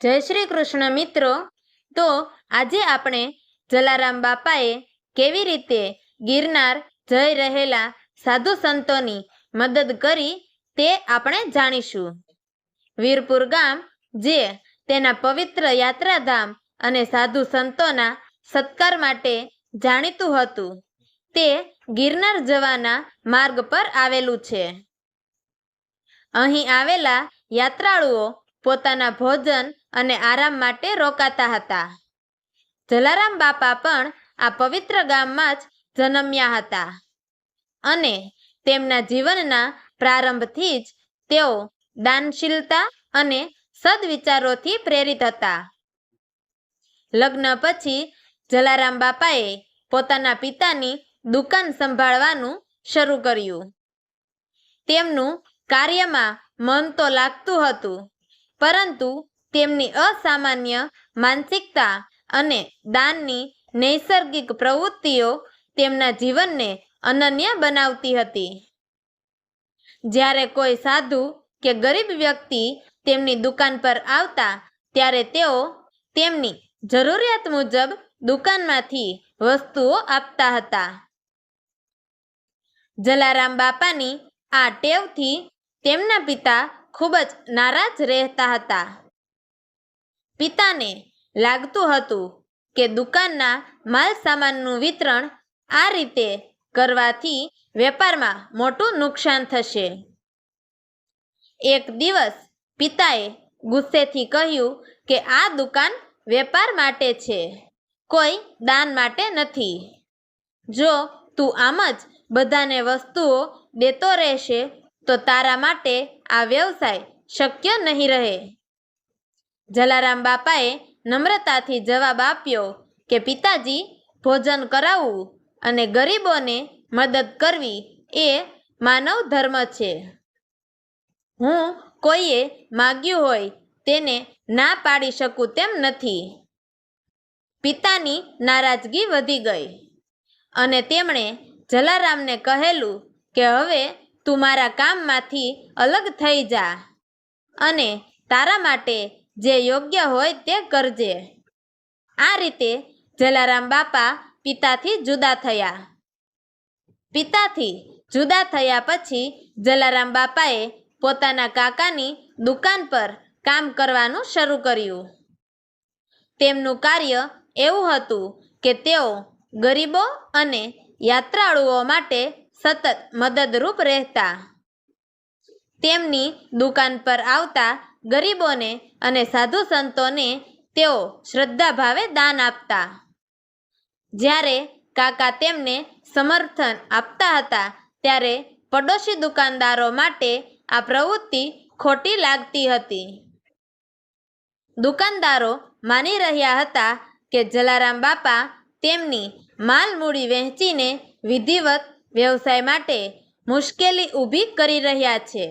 જય શ્રી કૃષ્ણ મિત્રો. તો આજે આપણે જલારામ બાપાએ કેવી રીતે ગિરનાર જઈ રહેલા સાધુ સંતોની મદદ કરી તે આપણે જાણીશું. વીરપુર ગામ, જે તેના પવિત્ર યાત્રાધામ અને સાધુ સંતોના સત્કાર માટે જાણીતું હતું, તે ગિરનાર જવાના માર્ગ પર આવેલું છે. અહીં આવેલા યાત્રાળુઓ પોતાના ભોજન અને આરામ માટે રોકાતા હતા. જલારામ બાપા પણ આ પવિત્ર ગામમાં જ જન્મ્યા હતા અને તેમના જીવનના પ્રારંભથી જ તેઓ દાનશીલતા અને સદવિચારોથી પ્રેરિત હતા. લગ્ન પછી જલારામ બાપાએ પોતાના પિતાની દુકાન સંભાળવાનું શરૂ કર્યું. તેમનું કાર્યમાં મન તો લાગતું હતું, પરંતુ તેમની અસામાન્ય માનસિકતા અને દાનની નૈસર્ગિક પ્રવૃત્તિઓ તેમના જીવનને અનન્ય બનાવતી હતી. જ્યારે કોઈ સાધુ કે ગરીબ વ્યક્તિ તેમની દુકાન પર આવતા, ત્યારે તેઓ તેમની જરૂરિયાત મુજબ દુકાનમાંથી વસ્તુઓ આપતા હતા. જલારામ બાપાની આ ટેવથી તેમના પિતા ખૂબ જ નારાજ રહેતા હતા. પિતાને લાગતું હતું કે દુકાનના માલ સામાનનું વિતરણ આ રીતે કરવાથી વેપારમાં મોટું નુકસાન થશે. એક દિવસ પિતાએ ગુસ્સેથી કહ્યું કે આ દુકાન વેપાર માટે છે, કોઈ દાન માટે નથી. જો તું આમ જ બધાને વસ્તુઓ દેતો રહેશે, તો તારા માટે આ વ્યવસાય શક્ય નહીં રહે. જલારામ બાપાએ નમ્રતાથી જવાબ આપ્યો કે, પિતાજી, ભોજન કરાવવું અને ગરીબોને મદદ કરવી એ માનવ ધર્મ છે. હું કોઈએ માગ્યું હોય તેને ના પાડી શકું તેમ નથી. પિતાની નારાજગી વધી ગઈ અને તેમણે જલારામને કહેલું કે, હવે તું મારા કામમાંથી અલગ થઈ જા અને તારા માટે જે યોગ્ય હોય તે કરજે. આ રીતે જલારામ બાપા પિતાથી જુદા થયા. પિતાથી જુદા થયા પછી જલારામ બાપાએ પોતાના કાકાની દુકાન પર કામ કરવાનું શરૂ કર્યું. તેમનું કાર્ય એવું હતું કે તેઓ ગરીબો અને યાત્રાળુઓ માટે સતત મદદરૂપ રહેતા. તેમની દુકાન પર આવતા ગરીબોને અને સાધુ સંતોને તેઓ શ્રદ્ધા ભાવે દાન આપતા. જ્યારે કાકા તેમને સમર્થન આપતા હતા, ત્યારે પડોશી દુકાનદારો માટે આ પ્રવૃત્તિ ખોટી લાગતી હતી. દુકાનદારો માની રહ્યા હતા કે જલારામ બાપા તેમની માલ મૂડી વહેંચીને વિધિવત વ્યવસાય માટે મુશ્કેલી ઊભી કરી રહ્યા છે.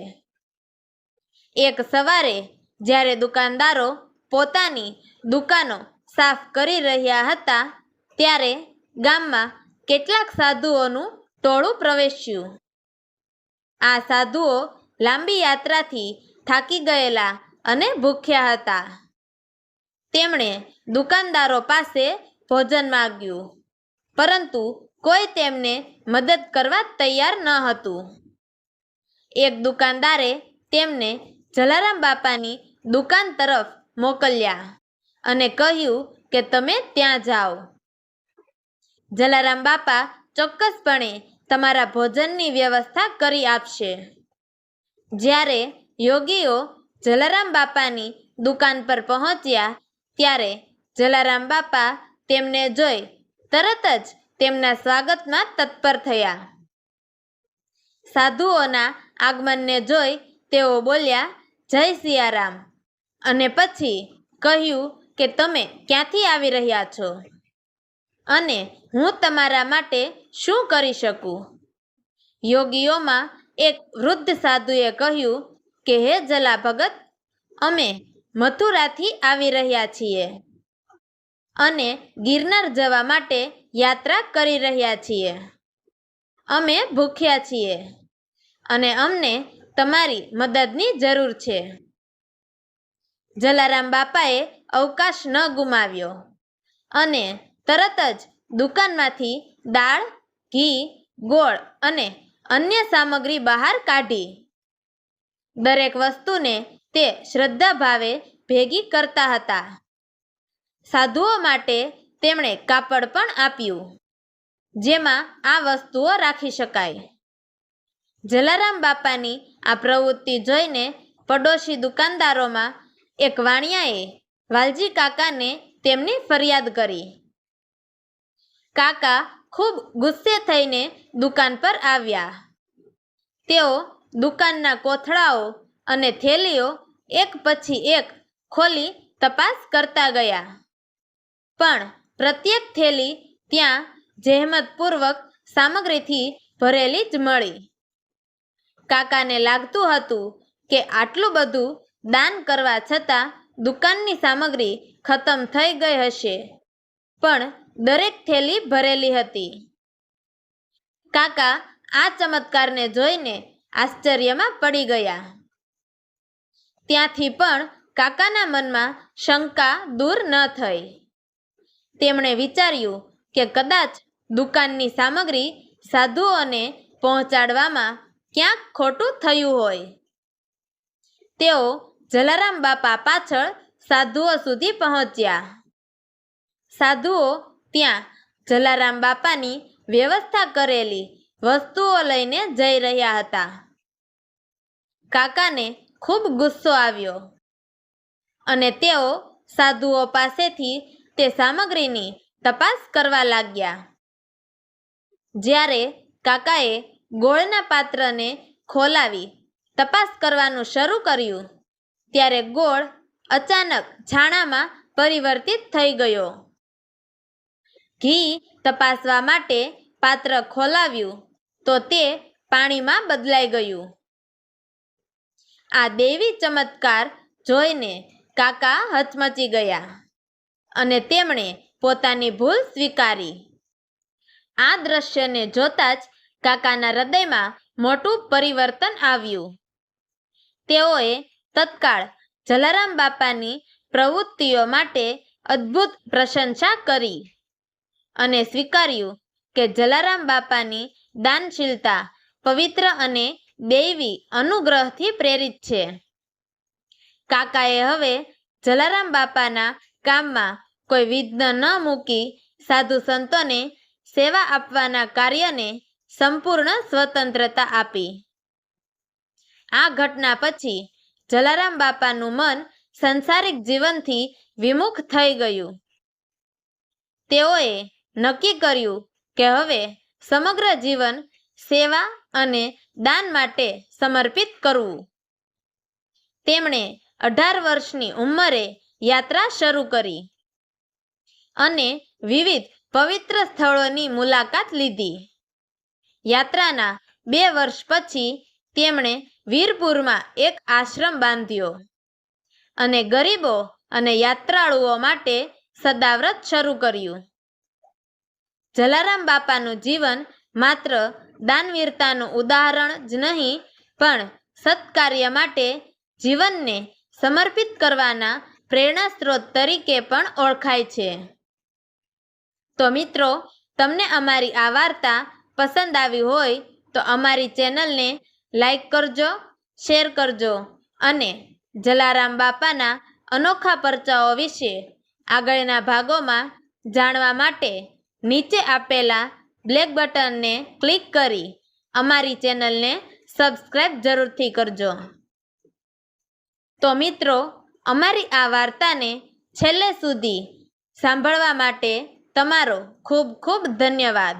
એક સવારે જ્યારે દુકાનદારો પોતાની દુકાનો સાફ કરી રહ્યા હતા, ત્યારે ગામમાં કેટલાક સાધુઓનું ટોળું પ્રવેશ્યું. આ સાધુઓ લાંબી યાત્રાથી થાકી ગયેલા અને ભૂખ્યા હતા. તેમણે દુકાનદારો પાસે ભોજન માગ્યું, પરંતુ કોઈ તેમને મદદ કરવા તૈયાર ન હતું. એક દુકાનદારે તેમને જલારામ બાપાની દુકાન તરફ મોકલ્યા અને કહ્યું કે તમે ત્યાં જાઓ. જલારામ બાપા ચોક્કસપણે તમારા ભોજનની વ્યવસ્થા કરી આપશે. જ્યારે યોગીઓ જલારામ બાપાની દુકાન પર પહોંચ્યા ત્યારે જલારામ બાપા તેમને જોઈ તરત જ તેમના સ્વાગતમાં તત્પર થયા. સાધુઓના આગમનને જોઈ તેઓ બોલ્યા જય સિયારામ. અને પછી કહ્યું કે તમે ક્યાંથી આવી રહ્યા છો? અને હું તમારા માટે શું કરી શકું? યોગીઓમાં એક વૃદ્ધ સાધુએ કહ્યું કે, હે જલા ભગત, અમે મથુરાથી આવી રહ્યા છીએ અને ગિરનાર જવા માટે યાત્રા કરી રહ્યા છીએ. અમે ભૂખ્યા છીએ અને અમને તમારી મદદની જરૂર છે. જલારામ બાપાએ અવકાશ ન ગુમાવ્યો અને તરત જ દુકાનમાંથી દાળ, ઘી, ગોળ અને અન્ય સામગ્રી બહાર કાઢી. દરેક વસ્તુને તે શ્રદ્ધા ભાવે ભેગી કરતા હતા. સાધુઓ માટે તેમણે કાપડ પણ આપ્યું, જેમાં આ વસ્તુઓ રાખી શકાય. જલારામ બાપાની આ પ્રવૃત્તિ જોઈને પડોશી દુકાનદારોમાં એક વાણિયાએ વાલજી કાકાને તેમની ફરિયાદ કરી. કાકા ખૂબ ગુસ્સે થઈને દુકાન પર આવ્યા. તેઓ દુકાનના કોથળાઓ અને થેલીઓ એક પછી એક ખોલી તપાસ કરતા ગયા. પણ પ્રત્યેક થેલી ત્યાં જહેમતપૂર્વક સામગ્રીથી ભરેલી જ મળી. કાકાને લાગતું હતું કે આટલું બધું દાન કરવા છતાં દુકાનની સામગ્રી ખતમ થઈ ગઈ હશે. પણ દરેક થેલી ભરેલી હતી. કાકા આ ચમત્કારને જોઈને આશ્ચર્યમાં પડી ગયા. ત્યાંથી પણ કાકાના મનમાં શંકા દૂર ન થઈ. તેમણે વિચાર્યું કે કદાચ દુકાનની સામગ્રી સાધુઓને પહોંચાડવામાં ક્યાંક ખોટું થયું હોય. તેઓ જલારામ બાપા પાછળ સાધુઓ સુધી પહોંચ્યા. સાધુઓ ત્યાં જલારામ બાપાની વ્યવસ્થા કરેલી વસ્તુઓ લઈને જઈ રહ્યા હતા. કાકાને ખૂબ ગુસ્સો આવ્યો અને તેઓ સાધુઓ પાસેથી તે સામગ્રીની તપાસ કરવા લાગ્યા. જ્યારે કાકાએ ગોળના પાત્રને ખોલાવી તપાસ કરવાનું શરૂ કર્યું, ત્યારે ગોળ અચાનક છાણામાં પરિવર્તિત થઈ ગયો. ઘી તપાસવા માટે પાત્ર ખોલાવ્યું તો તે પાણીમાં બદલાઈ ગયું. આ દેવી ચમત્કાર જોઈને કાકા હચમચી ગયા અને તેમણે પોતાની ભૂલ સ્વીકારી. આ દ્રશ્યને જોતા જ કાકાના હૃદયમાં મોટું પરિવર્તન આવ્યું. તેઓએ તત્કાળ જલારામ બાપાની પ્રવૃત્તિઓ માટે અદ્ભુત પ્રશંસા કરી અને સ્વીકાર્યું કે જલારામ બાપાની દાનશીલતા પવિત્ર અને દૈવી અનુગ્રહથી પ્રેરિત છે. કાકાએ હવે જલારામ બાપાના કામમાં કોઈ વિઘ્ન ન મૂકી સાધુ સંતોને સેવા આપવાના કાર્યને સંપૂર્ણ સ્વતંત્રતા આપી. આ ઘટના પછી જલારામ બાપાનું મન સંસારિક જીવનથી વિમુખ થઈ ગયું. તેઓએ નક્કી કર્યું કે હવે સમગ્ર જીવન સેવા અને દાન માટે સમર્પિત કરવું. તેમણે અઢાર વર્ષની ઉંમરે યાત્રા શરૂ કરી અને વિવિધ પવિત્ર સ્થળોની મુલાકાત લીધી. યાત્રાના બે વર્ષ પછી તેમણે વીરપુરમાં એક આશ્રમ બાંધ્યો. અને ગરીબો અને યાત્રાળુઓ માટે સદાવ્રત શરૂ કર્યું. જલારામ બાપાનું જીવન માત્ર દાનવીરતાનું ઉદાહરણ જ નહીં, પણ સત્કાર્ય માટે જીવનને સમર્પિત કરવાના પ્રેરણા સ્ત્રોત તરીકે પણ ઓળખાય છે. તો મિત્રો, તમને અમારી આ વાર્તા પસંદ આવી હોય તો અમારી ચેનલને લાઈક કરજો, શેર કરજો અને જલારામ બાપાના અનોખા પરચાઓ વિશે આગળના ભાગોમાં જાણવા માટે નીચે આપેલા બ્લેક બટનને ક્લિક કરી અમારી ચેનલને સબસ્ક્રાઈબ જરૂરથી કરજો. તો મિત્રો, અમારી આ વાર્તાને છેલ્લે સુધી સાંભળવા માટે તમારો ખૂબ ખૂબ ધન્યવાદ.